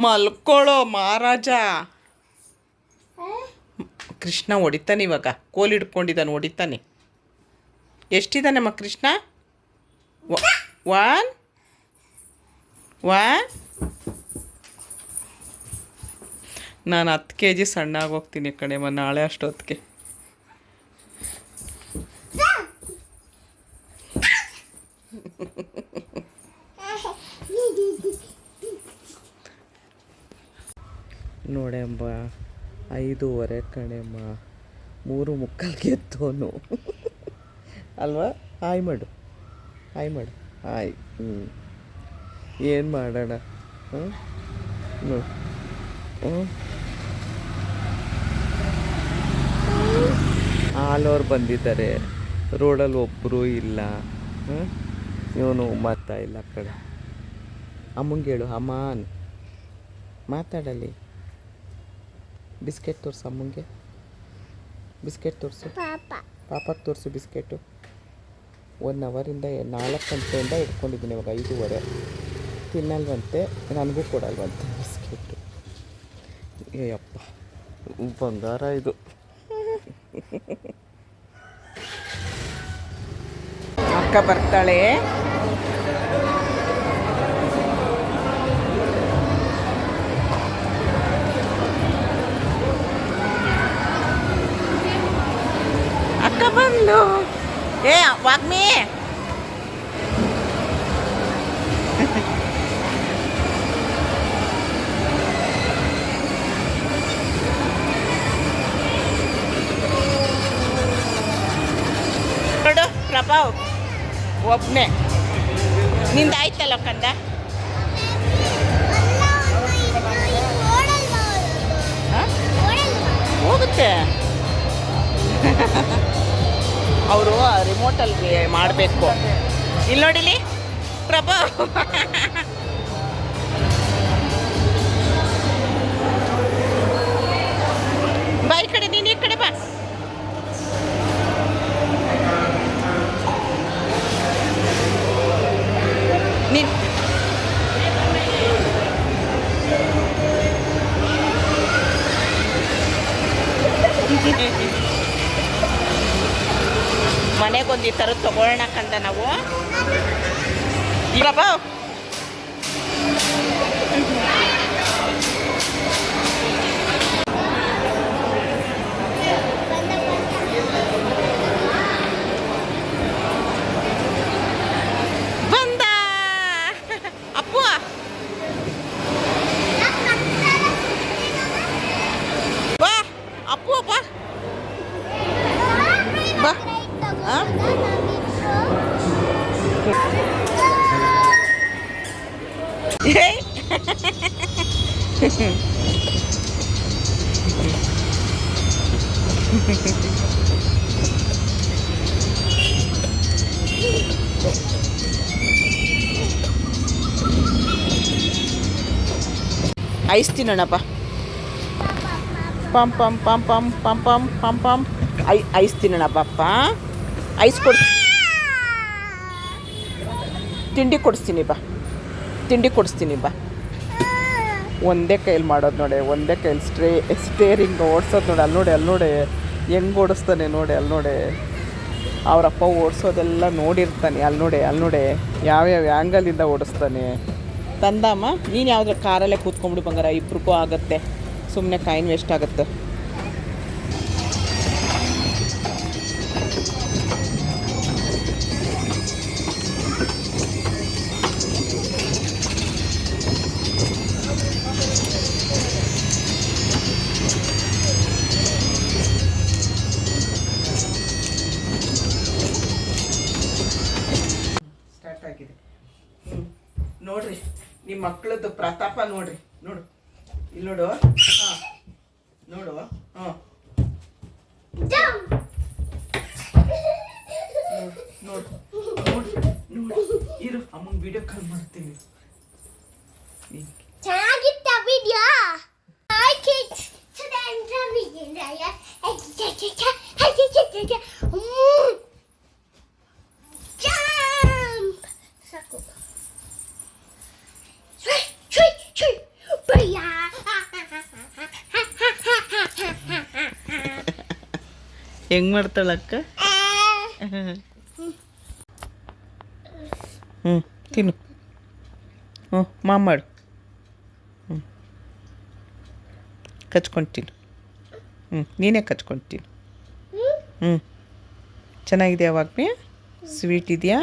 ಮಲ್ಕೊಳ್ಳೋ ಮಹಾರಾಜ. ಕೃಷ್ಣ ಹೊಡಿತಾನೆ ಇವಾಗ. ಕೋಲ್ ಹಿಡ್ಕೊಂಡಿದ್ದಾನೆ ಹೊಡಿತಾನೆ. ಎಷ್ಟಿದ್ದಾನಮ್ಮ ಕೃಷ್ಣ? ಒನ್ ಒನ್ ನಾನು ಹತ್ತು ಕೆ ಜಿ ಸಣ್ಣ ಆಗೋಗ್ತೀನಿ ಕಣೆಮ್ಮ ನಾಳೆ ಅಷ್ಟೊತ್ತಿಗೆ. ನೋಡೆಂಬ, ಐದೂವರೆ ಕಣೆಮ್ಮ, ಮೂರು ಮುಕ್ಕಾಲ್ಗೆ ಎತ್ತೋನು ಅಲ್ವಾ? ಹಾಯ್ ಮಾಡು. ಹಾಯ್ ಮಾಡು. ಹಾಯ್. ಹ್ಞೂ ಏನು ಮಾಡೋಣ? ಹ್ಞೂ ಹ್ಞೂ ಹಾಲವ್ರು ಬಂದಿದ್ದಾರೆ. ರೋಡಲ್ಲಿ ಒಬ್ಬರೂ ಇಲ್ಲ. ಹ್ಞೂ ಇವನು ಮಾತಾ ಇಲ್ಲ ಕಡೆ. ಅಮ್ಮಂಗೆ ಹೇಳು. ಅಮಾನ್. ಮಾತಾಡಲಿ. ಬಿಸ್ಕೆಟ್ ತೋರಿಸು ಅಮ್ಮಂಗೆ. ಬಿಸ್ಕೆಟ್ ತೋರಿಸು. ಪಾಪ. ಪಾಪಕ್ಕೆ ತೋರಿಸು ಬಿಸ್ಕೆಟು. ಒನ್ ಅವರಿಂದ ನಾಲ್ಕು ಗಂಟೆಯಿಂದ ಇಟ್ಕೊಂಡಿದ್ದೀನಿ ಇವಾಗ ಐದೂವರೆ. ತಿನ್ನಲ್ವಂತೆ ನನಗೂ ಕೊಡಲ್ವಂತೆ ಬಿಸ್ಕೆಟು. ಏಯಪ್ಪ ಬಂಗಾರ ಇದು. ಅಕ್ಕ ಬರ್ತಾಳೆ. ಅಕ್ಕ ಬಂದು ಏ ವಾಗ್ಮಿ ನೋಡು ಪ್ರಭಾವ್ ಒಬ್ಬನೇ ನಿಂದಾಯ್ತಲ್ಲ ಕಂದ? ಹೋಗುತ್ತೆ. ಅವರು ರಿಮೋಟಲ್ಲಿ ಮಾಡಬೇಕು. ಇಲ್ಲಿ ನೋಡಿಲಿ ಪ್ರಭಾ. ಒಂದು ಈ ಥರದ್ದು ತೊಗೊಳ್ಳೋಣಕ್ಕಂತ ನಾವು. ಇವಾಗ ಐಸ್ ತಿನ್ನೋಣಪ್ಪ ಪಂ ಪಂ ಪಂ ಪಂ ಪಂ ಪಂ ಪಂ ಪಂ. ಐ ಐಸ್ ತಿನ್ನೋಣ ಪಾಪ ಐಸ್ ಕೊಡ್ ತಿಂಡಿ ಕೊಡಿಸ್ತೀನಿ ಬಾ. ತಿಂಡಿ ಕೊಡಿಸ್ತೀನಿ, ಬಾ. ಒಂದೇ ಕೈಲಿ ಮಾಡೋದು ನೋಡಿ, ಒಂದೇ ಕೈಲಿ ಸ್ಟ್ರೇ ಸ್ಟೇರಿಂಗ್ ಓಡಿಸೋದು ನೋಡಿ, ಅಲ್ಲಿ ನೋಡಿ ಅಲ್ಲಿ ನೋಡಿ. ಹೆಂಗೆ ಓಡಿಸ್ತಾನೆ ನೋಡಿ, ಅಲ್ಲಿ ನೋಡಿ. ಅವರಪ್ಪ ಓಡಿಸೋದೆಲ್ಲ ನೋಡಿರ್ತಾನೆ, ಅಲ್ಲಿ ನೋಡಿ ಅಲ್ಲಿ ನೋಡಿ. ಯಾವ್ಯಾವ ಆ್ಯಂಗಲಿಂದ ಓಡಿಸ್ತಾನೆ. ತಂದಮ್ಮ, ನೀನು ಯಾವುದ್ರ ಕಾರಲ್ಲೇ ಕೂತ್ಕೊಂಡ್ಬಿಡು ಬಂಗಾರ, ಇಬ್ರಿಗೂ ಆಗುತ್ತೆ. ಸುಮ್ಮನೆ ಕಾಯಿನ್ ವೇಸ್ಟ್ ಆಗುತ್ತೆ. ನೋಡ್ರಿ ನಿಮ್ಮ ಮಕ್ಕಳದ್ದು ಪ್ರತಾಪ ನೋಡ್ರಿ, ನೋಡು. ಇಲ್ಲಿ ನೋಡು. ಹಾಂ ನೋಡು. ಹಾಂ ನೋಡು ನೋಡು ನೋಡು ಇರು ಅಮ್ಮನ ವಿಡಿಯೋ ಕಾಲ್ ಮಾಡ್ತೀನಿ. ಚೆನ್ನಾಗಿತ್ತ video hi kids today I am drawing in ರಯಾ ಐ ಕೆ ಕೆ ಕೆ ಹೆಂಗೆ ಮಾಡ್ತಾಳಕ್ಕ ಹ್ಞೂ ತಿನ್ನು. ಹ್ಞೂ ಮಾಮಾಡು ಹ್ಞೂ ಕಚ್ಕೊಂಡು ತಿನ್ನು. ಹ್ಞೂ ನೀನೇ ಕಚ್ಕೊಂಡು ತಿನ್ನು. ಹ್ಞೂ ಚೆನ್ನಾಗಿದೆಯಾ ವಾಗ್ಮಿ? ಸ್ವೀಟ್ ಇದೆಯಾ?